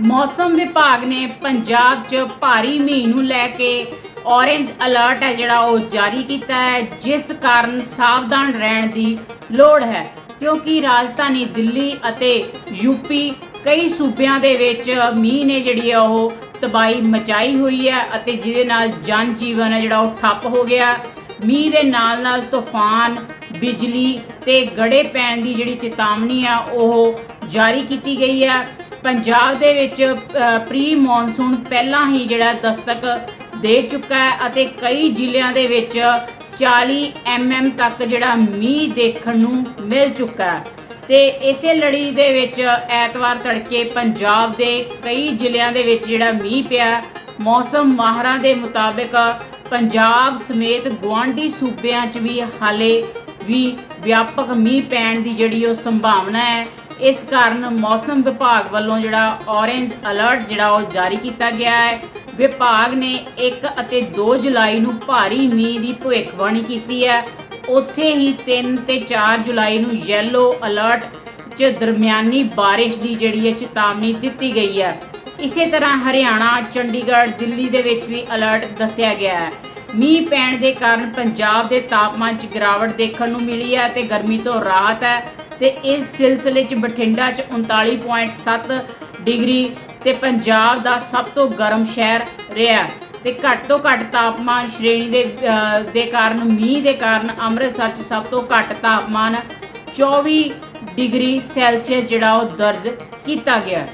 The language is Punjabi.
ਮੌਸਮ ਵਿਭਾਗ ਨੇ ਪੰਜਾਬ 'ਚ ਭਾਰੀ ਮੀਂਹ ਨੂੰ ਲੈ ਕੇ ਔਰੇਂਜ ਅਲਰਟ ਹੈ ਜਿਹੜਾ ਉਹ ਜਾਰੀ ਕੀਤਾ ਹੈ, ਜਿਸ ਕਾਰਨ ਸਾਵਧਾਨ ਰਹਿਣ ਦੀ ਲੋੜ ਹੈ, ਕਿਉਂਕਿ ਰਾਜਧਾਨੀ ਦਿੱਲੀ ਅਤੇ ਯੂਪੀ ਕਈ ਸੂਬਿਆਂ ਦੇ ਵਿੱਚ ਮੀਂਹ ਨੇ ਜਿਹੜੀ ਆ ਉਹ ਤਬਾਹੀ ਮਚਾਈ ਹੋਈ ਹੈ ਅਤੇ ਜਿਹਦੇ ਨਾਲ ਜਨ ਜੀਵਨ ਹੈ ਜਿਹੜਾ ਉਹ ਠੱਪ ਹੋ ਗਿਆ। ਮੀਂਹ ਦੇ ਨਾਲ ਨਾਲ ਤੂਫਾਨ, ਬਿਜਲੀ ਤੇ ਗੜੇ ਪੈਣ ਦੀ ਜਿਹੜੀ ਚੇਤਾਵਨੀ ਆ ਉਹ ਜਾਰੀ ਕੀਤੀ ਗਈ ਹੈ। ਪੰਜਾਬ ਦੇ ਵਿੱਚ ਪ੍ਰੀ ਮੌਨਸੂਨ ਪਹਿਲਾਂ ਹੀ ਜਿਹੜਾ ਦਸਤਕ ਦੇ ਚੁੱਕਾ ਹੈ ਅਤੇ ਕਈ ਜ਼ਿਲ੍ਹਿਆਂ ਦੇ ਵਿੱਚ 40 ਐਮਐਮ ਤੱਕ ਜਿਹੜਾ ਮੀਂਹ ਦੇਖਣ ਨੂੰ ਮਿਲ ਚੁੱਕਾ ਹੈ। ਤੇ ਇਸੇ ਲੜੀ ਦੇ ਵਿੱਚ ਐਤਵਾਰ ਤੜਕੇ ਪੰਜਾਬ ਦੇ ਕਈ ਜ਼ਿਲ੍ਹਿਆਂ ਦੇ ਵਿੱਚ ਜਿਹੜਾ ਮੀਂਹ ਪਿਆ ਮੌਸਮ ਮਾਹਰਾਂ ਦੇ ਮੁਤਾਬਕ ਪੰਜਾਬ ਸਮੇਤ ਗੁਆਂਢੀ ਸੂਬਿਆਂ 'ਚ ਵੀ ਹਾਲੇ ਵੀ ਵਿਆਪਕ ਮੀਂਹ ਪੈਣ ਦੀ ਜਿਹੜੀ ਉਹ ਸੰਭਾਵਨਾ ਹੈ। ਇਸ ਕਾਰਨ ਮੌਸਮ ਵਿਭਾਗ ਵੱਲੋਂ ਜਿਹੜਾ ਔਰੇਂਜ ਅਲਰਟ ਜਿਹੜਾ ਉਹ ਜਾਰੀ ਕੀਤਾ ਗਿਆ ਹੈ। ਵਿਭਾਗ ਨੇ 1 ਅਤੇ 2 ਜੁਲਾਈ ਨੂੰ ਭਾਰੀ ਮੀਂਹ ਦੀ ਭਵਿੱਖਬਾਣੀ ਕੀਤੀ ਹੈ। ਉੱਥੇ ਹੀ 3 ਤੇ 4 ਜੁਲਾਈ ਨੂੰ ਯੈਲੋ ਅਲਰਟ 'ਚ ਦਰਮਿਆਨੀ ਬਾਰਿਸ਼ ਦੀ ਜਿਹੜੀ ਹੈ ਚੇਤਾਵਨੀ ਦਿੱਤੀ ਗਈ ਹੈ। ਇਸੇ ਤਰ੍ਹਾਂ ਹਰਿਆਣਾ, ਚੰਡੀਗੜ੍ਹ, ਦਿੱਲੀ ਦੇ ਵਿੱਚ ਵੀ ਅਲਰਟ ਦੱਸਿਆ ਗਿਆ ਹੈ। ਮੀਂਹ ਪੈਣ ਦੇ ਕਾਰਨ ਪੰਜਾਬ ਦੇ ਤਾਪਮਾਨ 'ਚ ਗਿਰਾਵਟ ਦੇਖਣ ਨੂੰ ਮਿਲੀ ਹੈ ਤੇ ਗਰਮੀ ਤੋਂ ਰਾਹਤ ਹੈ। ਤੇ ਇਸ ਸਿਲਸਿਲੇ 'ਚ ਬਠਿੰਡਾ 'ਚ 39.7 ਡਿਗਰੀ ਤੇ ਪੰਜਾਬ ਦਾ ਸਭ ਤੋਂ ਗਰਮ ਸ਼ਹਿਰ ਰਿਹਾ ਤੇ ਘੱਟ ਤੋਂ ਘੱਟ ਤਾਪਮਾਨ ਸ਼੍ਰੇਣੀ ਦੇ ਦੇ ਕਾਰਨ, ਮੀਂਹ ਦੇ ਕਾਰਨ ਅੰਮ੍ਰਿਤਸਰ 'ਚ ਸਭ ਤੋਂ ਘੱਟ ਤਾਪਮਾਨ 24 ਡਿਗਰੀ ਸੈਲਸੀਅਸ ਜਿਹੜਾ ਉਹ ਦਰਜ ਕੀਤਾ ਗਿਆ